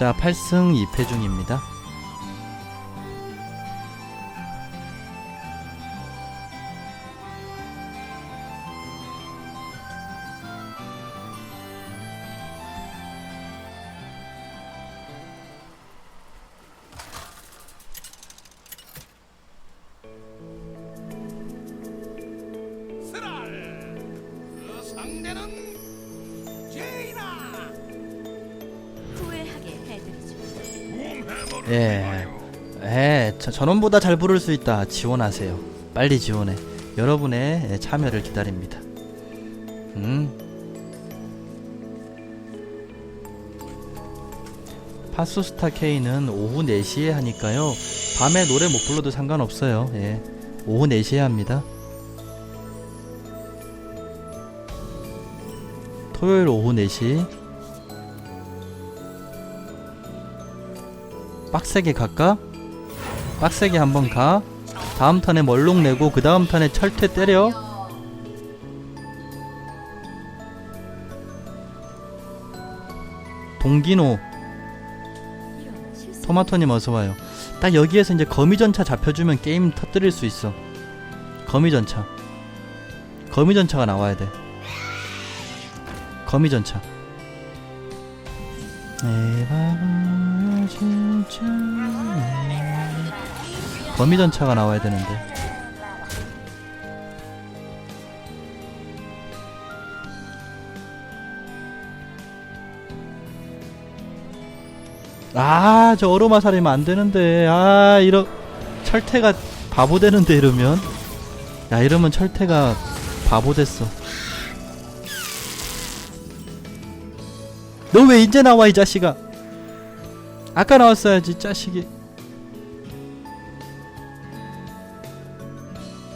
자 8승 2패 중입니다 예. 예, 저, 전원보다 잘 부를 수 있다. 지원하세요. 빨리 지원해. 여러분의 예, 참여를 기다립니다. 음. 파수스타 K는 오후 4시에 하니까요. 밤에 노래 못 불러도 상관없어요. 예. 오후 4시에 합니다. 토요일 오후 4시. 빡세게 갈까? 빡세게 한번 가. 다음 턴에 멀록 내고 그 다음 턴에 철퇴 때려. 동기노. 토마토님 어서 와요. 딱 여기에서 이제 거미전차 잡혀주면 게임 터뜨릴 수 있어. 거미전차. 거미전차가 나와야 돼. 거미전차. 에바야 진짜. 거미전차가 나와야 되는데. 아, 저 어로마살이면 안 되는데. 아, 이러 철퇴가 바보 되는데 이러면. 야, 이러면 철퇴가 바보 됐어. 너 왜 이제 나와 이 자식아? 아까 나왔어야지, 자식이.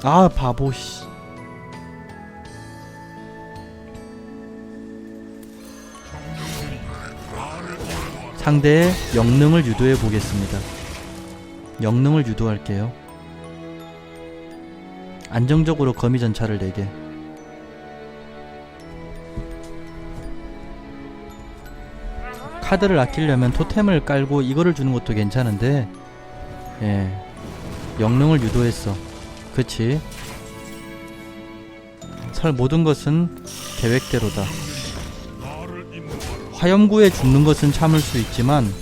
아, 바보 씨. 상대의 영능을 유도해 보겠습니다. 영능을 유도할게요. 안정적으로 거미 전차를 내게. 카드를 아끼려면 토템을 깔고 이거를 주는 것도 괜찮은데, 예, 영능을 유도했어. 그치? 설 모든 것은 계획대로다. 화염구에 죽는 것은 참을 수 있지만,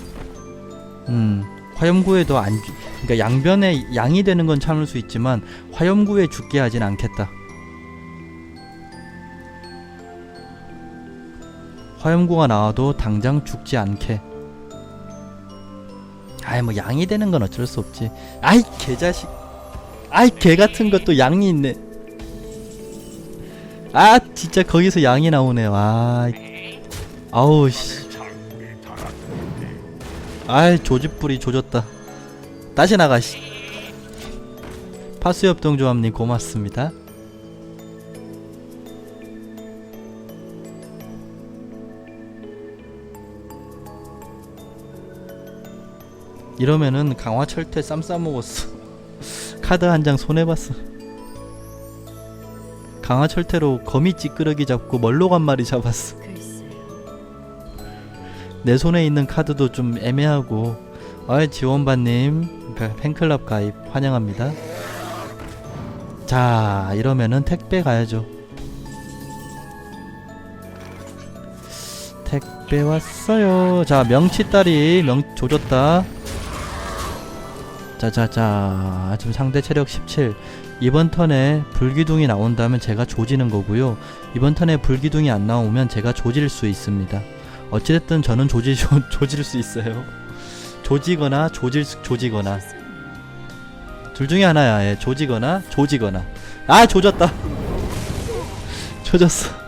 음, 화염구에도 안, 죽- 그러니까 양변에 양이 되는 건 참을 수 있지만 화염구에 죽게 하진 않겠다. 화염구가 나와도 당장 죽지 않게. 아이 뭐 양이 되는 건 어쩔 수 없지. 아이 개자식. 아이 개 같은 것도 양이 있네. 아 진짜 거기서 양이 나오네. 와. 아우 씨. 아이 조집불이 조졌다. 다시 나가 씨. 파수협동 조합님 고맙습니다. 이러면은 강화 철퇴 쌈 싸먹었어. 카드 한 장 손해 봤어. 강화 철퇴로 거미 찌끄러기 잡고 멀록 한 마리 잡았어. 내 손에 있는 카드도 좀 애매하고 아 지원반님 그 팬클럽 가입 환영합니다 자 이러면은 택배 가야죠 택배 왔어요 자 명치딸이 명 조졌다 자자자 지금 상대 체력 17 이번 턴에 불기둥이 나온다면 제가 조지는 거고요 이번 턴에 불기둥이 안 나오면 제가 조질 수 있습니다 어찌됐든 저는 조지 조, 조질 수 있어요. 조지거나 조질 수- 조지거나 둘 중에 하나야. 예, 조지거나 조지거나. 아 조졌다. 조졌어.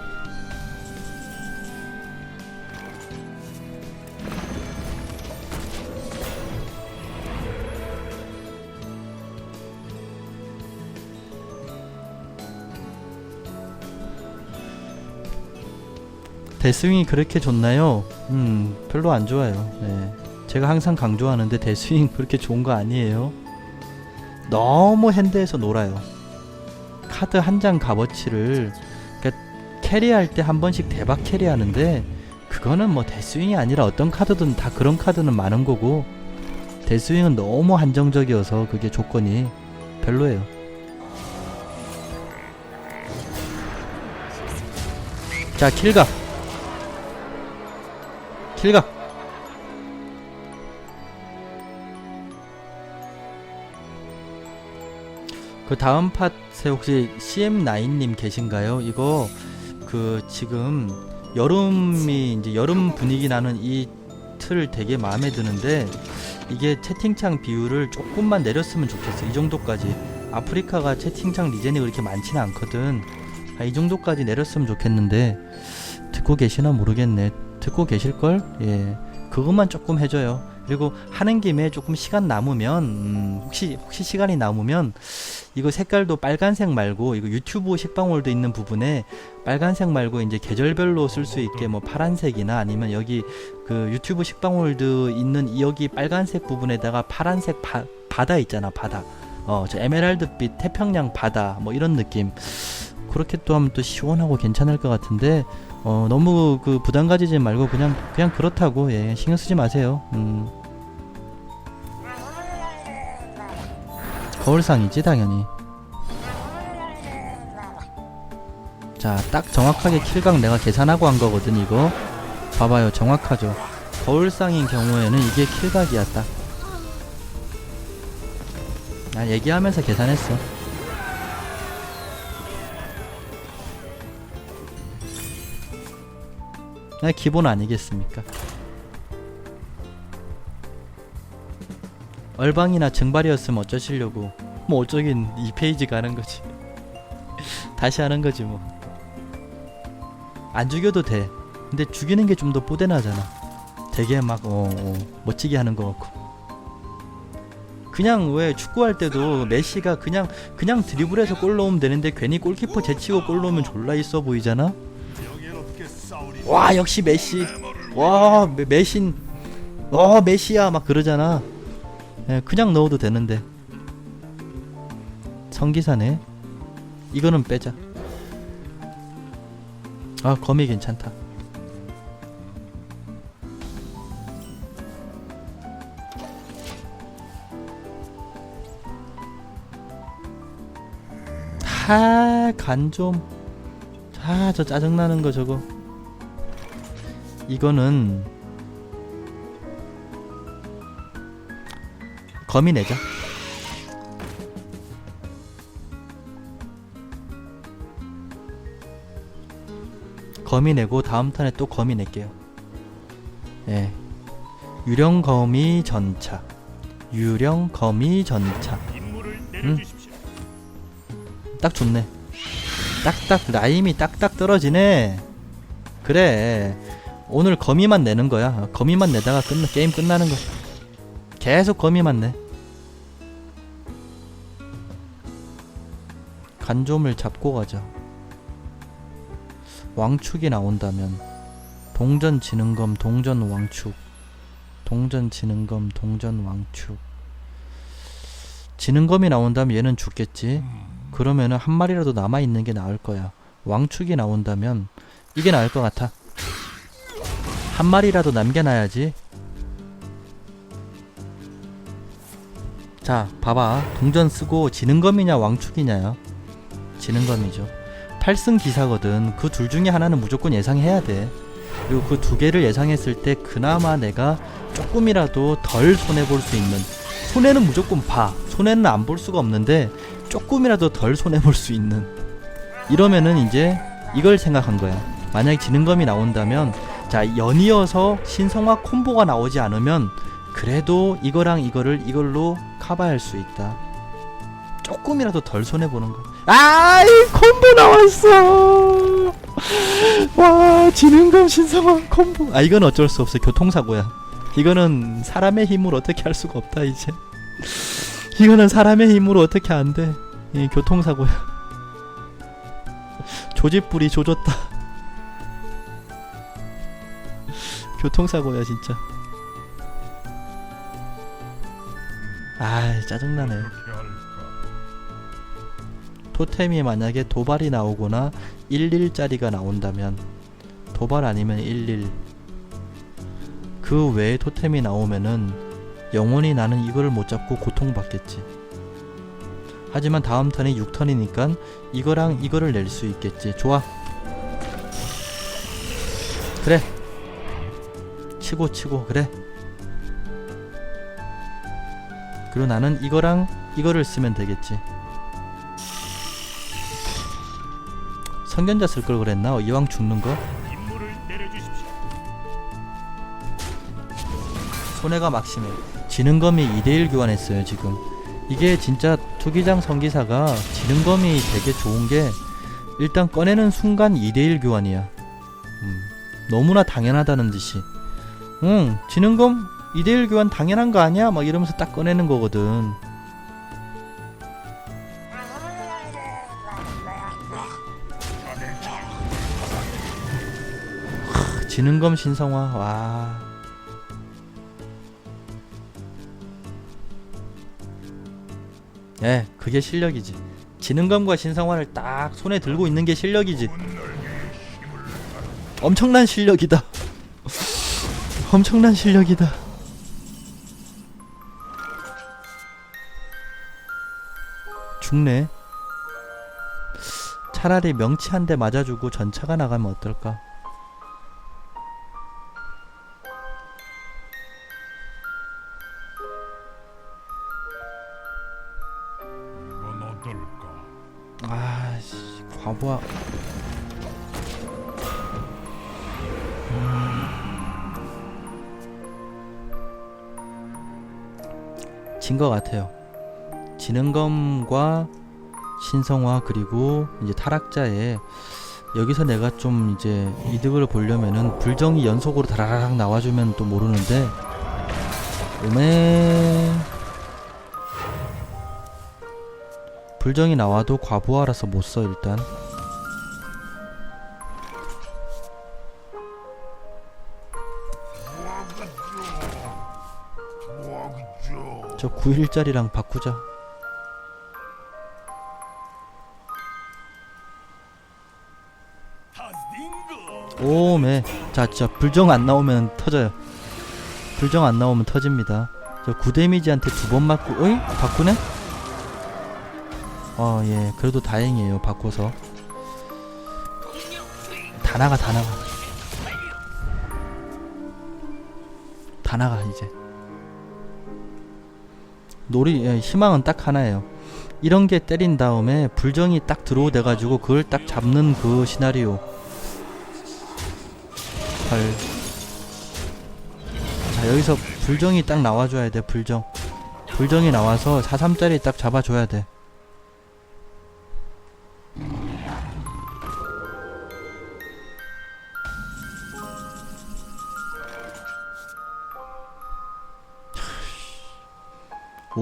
데스윙이 그렇게 좋나요? 음, 별로 안 좋아요. 네. 제가 항상 강조하는데 데스윙 그렇게 좋은 거 아니에요. 너무 핸드에서 놀아요. 카드 한 장 값어치를 그러니까 캐리할 때 한 번씩 대박 캐리하는데 그거는 뭐 데스윙이 아니라 어떤 카드든 다 그런 카드는 많은 거고 데스윙은 너무 한정적이어서 그게 조건이 별로예요. 자 킬각 킬각 그 다음 팟에 혹시 CM9님 계신가요? 이거 그 지금 여름이 이제 여름 분위기 나는 이 틀 되게 마음에 드는데 이게 채팅창 비율을 조금만 내렸으면 좋겠어. 이 정도까지. 아프리카가 채팅창 리젠이 그렇게 많지는 않거든. 아, 이 정도까지 내렸으면 좋겠는데 듣고 계시나 모르겠네. 듣고 계실 걸? 예. 그것만 조금 해줘요. 그리고 하는 김에 조금 시간 남으면 음, 혹시 혹시 시간이 남으면 이거 색깔도 빨간색 말고 이거 유튜브 식방울도 있는 부분에 빨간색 말고 이제 계절별로 쓸 수 있게 뭐 파란색이나 아니면 여기 그 유튜브 식방울도 있는 이 여기 빨간색 부분에다가 파란색 바, 바다 있잖아 바다 어 저 에메랄드빛 태평양 바다 뭐 이런 느낌 그렇게 또 하면 또 시원하고 괜찮을 것 같은데 어 너무 그 부담 가지지 말고 그냥 그냥 그렇다고 예 신경 쓰지 마세요. 음. 거울상이지 당연히. 자 딱 정확하게 킬각 내가 계산하고 한 거거든 이거. 봐봐요 정확하죠. 거울상인 경우에는 이게 킬각이야 딱. 아, 얘기하면서 계산했어 아, 기본 아니겠습니까? 얼방이나 증발이었으면 어쩌시려고 뭐 어쩌긴 2페이지 가는 거지. 다시 하는 거지 뭐. 안 죽여도 돼. 근데 죽이는 게 좀더 뽀대나잖아. 되게 막 어, 어, 멋지게 하는 거 같고. 그냥 왜 축구할 때도 메시가 그냥 그냥 드리블해서 골 넣으면 되는데 괜히 골키퍼 제치고 골 넣으면 졸라 있어 보이잖아 와 역시 메시. 와 메, 메신. 어 메시야 막 그러잖아. 예, 그냥 넣어도 되는데. 성기사네. 이거는 빼자. 아 거미 괜찮다. 하간좀. 아저 짜증나는 거 저거 이거는 거미 내자. 거미 내고 다음 턴에 또 거미 낼게요. 예. 유령 거미 전차. 유령 거미 전차. 음. 딱 좋네. 딱딱 라임이 딱딱 떨어지네. 그래 오늘 거미만 내는 거야. 거미만 내다가 끝나 게임 끝나는 거 계속 거미만 내. 간좀을 잡고 가자. 왕축이 나온다면 동전 지능검 동전 왕축. 동전 지능검 동전 왕축. 지능검이 나온다면 얘는 죽겠지. 그러면은 한 마리라도 남아 있는 게 나을 거야. 왕축이 나온다면 이게 나을 것 같아 한 마리라도 남겨놔야지. 자 봐봐. 동전 쓰고 지능검이냐 왕축이냐요 지능검이죠. 8승 기사거든. 그 둘 중에 하나는 무조건 예상해야 돼. 그리고 그 두 개를 예상했을 때 그나마 내가 조금이라도 덜 손해 볼 수 있는 손해는 무조건 봐. 손해는 안 볼 수가 없는데 조금이라도 덜 손해 볼 수 있는. 이러면은 이제 이걸 생각한 거야. 만약에 지능검이 나온다면 자 연이어서 신성화 콤보가 나오지 않으면 그래도 이거랑 이거를 이걸로 커버할 수 있다. 조금이라도 덜 손해 보는 거. 아이 콤보 나왔어. 와 지능검 신성화 콤보. 아 이건 어쩔 수 없어. 교통사고야. 이거는 사람의 힘으로 어떻게 할 수가 없다 이제. 이거는 사람의 힘으로 어떻게 안 돼. 이 교통사고야. 조집불이 조졌다 교통사고야 진짜 아 짜증나네 토템이 만약에 도발이 나오거나 11짜리가 나온다면 도발 아니면 11 그 외에 토템이 나오면은 영원히 나는 이거를 못 잡고 고통받겠지. 하지만 다음 턴이 6턴이니까 이거랑 이거를 낼 수 있겠지. 좋아. 그래. 치고 치고 그래. 그리고 나는 이거랑 이거를 쓰면 되겠지. 성견자 쓸 걸 그랬나? 이왕 죽는 거? 손해가 막심해. 지능검이 2대1 교환했어요, 지금. 이게 진짜 투기장 성기사가 지능검이 되게 좋은 게 일단 꺼내는 순간 2대1 교환이야. 음, 너무나 당연하다는 듯이. 응, 지능검 2대1 교환 당연한 거 아니야? 막 이러면서 딱 꺼내는 거거든. 크, 지능검 신성화, 와. 예, 그게 실력이지. 지능감과 신성화를 딱 손에 들고 있는 게 실력이지. 엄청난 실력이다. 엄청난 실력이다. 죽네. 차라리 명치 한 대 맞아주고 전차가 나가면 어떨까? 이건 어떨까? 아씨 과부하 진 것 같아요. 지능검과 신성화 그리고 이제 타락자에 여기서 내가 좀 이제 이득을 보려면은 불정이 연속으로 다라락 나와주면 또 모르는데 음에 불정이 나와도 과부하라서 못 써 일단 9일짜리랑 바꾸자. 오메. 자 진짜 불정 안 나오면 터져요. 불정 안 나오면 터집니다. 저 9데미지한테 두 번 맞고 어이? 바꾸네? 어 예. 그래도 다행이에요 바꿔서. 다 나가 다 나가. 다 나가 이제 놀이 예, 희망은 딱 하나예요. 이런 게 때린 다음에 불정이 딱 들어오돼 가지고 그걸 딱 잡는 그 시나리오. 8자 여기서 불정이 딱 나와줘야 돼 불정. 불정이 나와서 43짜리 딱 잡아줘야 돼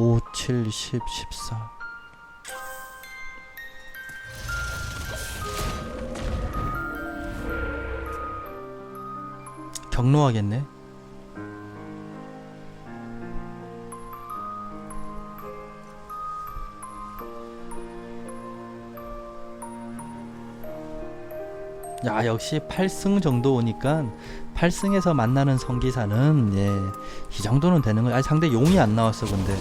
오, 7, 10, 14 경로하겠네 야 역시 8승 정도 오니까 8승에서 만나는 성기사는 예, 이 정도는 되는 거야. 아니 상대 용이 안 나왔어 근데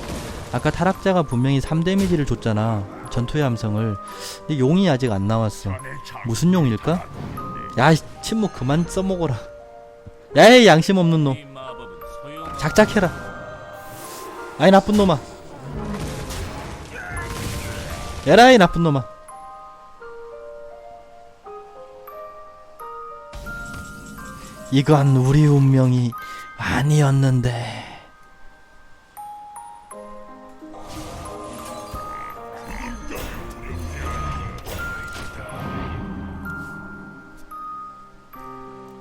아까 타락자가 분명히 3데미지를 줬잖아 전투의 함성을 근데 용이 아직 안 나왔어 무슨 용일까? 야이 침묵 그만 써먹어라 야이 양심 없는 놈. 작작해라 아이 나쁜 놈아 에라이 나쁜 놈아 이건 우리 운명이 아니었는데.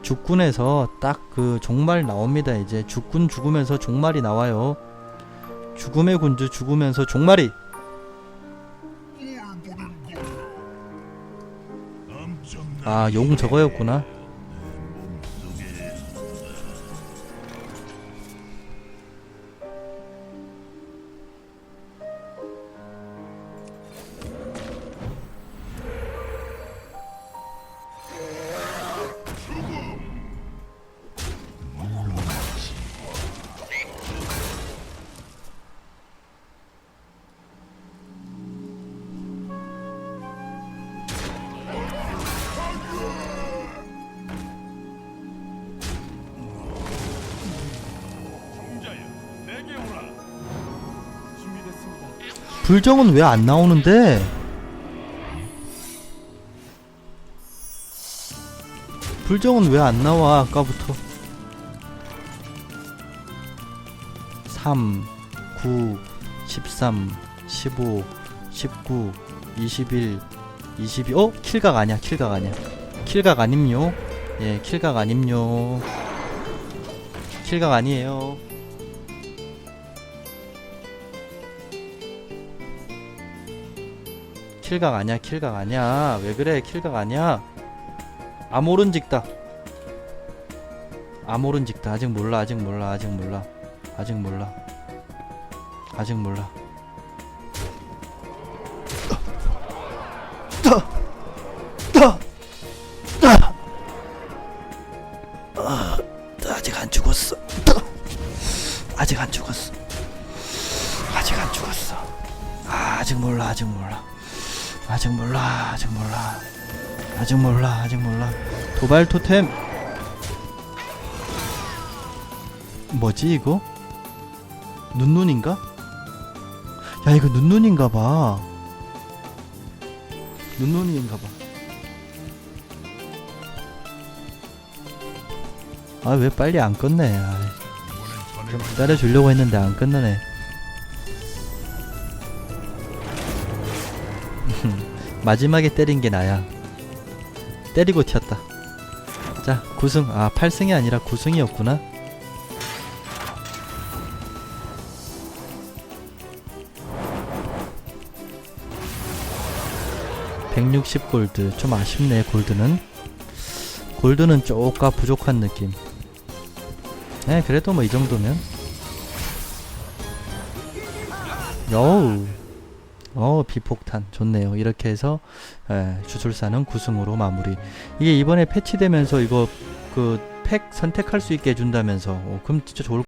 죽군에서 딱 그 종말 나옵니다. 이제 죽군 죽으면서 종말이 나와요. 죽음의 군주 죽으면서 종말이. 아 용 저거였구나 불정은 왜 안 나오는데? 불정은 왜 안 나와 아까부터? 3 9 13 15 19 21 22 어? 킬각 아니야 킬각 아니야. 킬각 아님요? 예 킬각 아님요. 킬각 아니에요 킬각 아니야 킬각 아니야. 왜 그래 킬각 아니야? 아모른 직다. 아모른 직다. 아직 몰라 아직 몰라 아직 몰라. 아직 몰라. 아직 몰라 아직 몰라. 도발 토템. 뭐지 이거? 눈눈인가? 야 이거 눈눈인가 봐. 눈눈인가 봐아 왜 빨리 안 끝내? 아, 좀 전에 기다려 주려고 했는데 안 끝나네. 마지막에 때린 게 나야 때리고 튀었다. 자 9승. 아 8승이 아니라 9승이었구나. (160 골드) 좀 아쉽네 골드는. 골드는 조금 부족한 느낌. 네 그래도 뭐 이 정도면. 어우 어 비폭탄. 좋네요. 이렇게 해서 에, 주술사는 9승으로 마무리. 이게 이번에 패치되면서 이거 그 팩 선택할 수 있게 해준다면서. 어, 그럼 진짜 좋을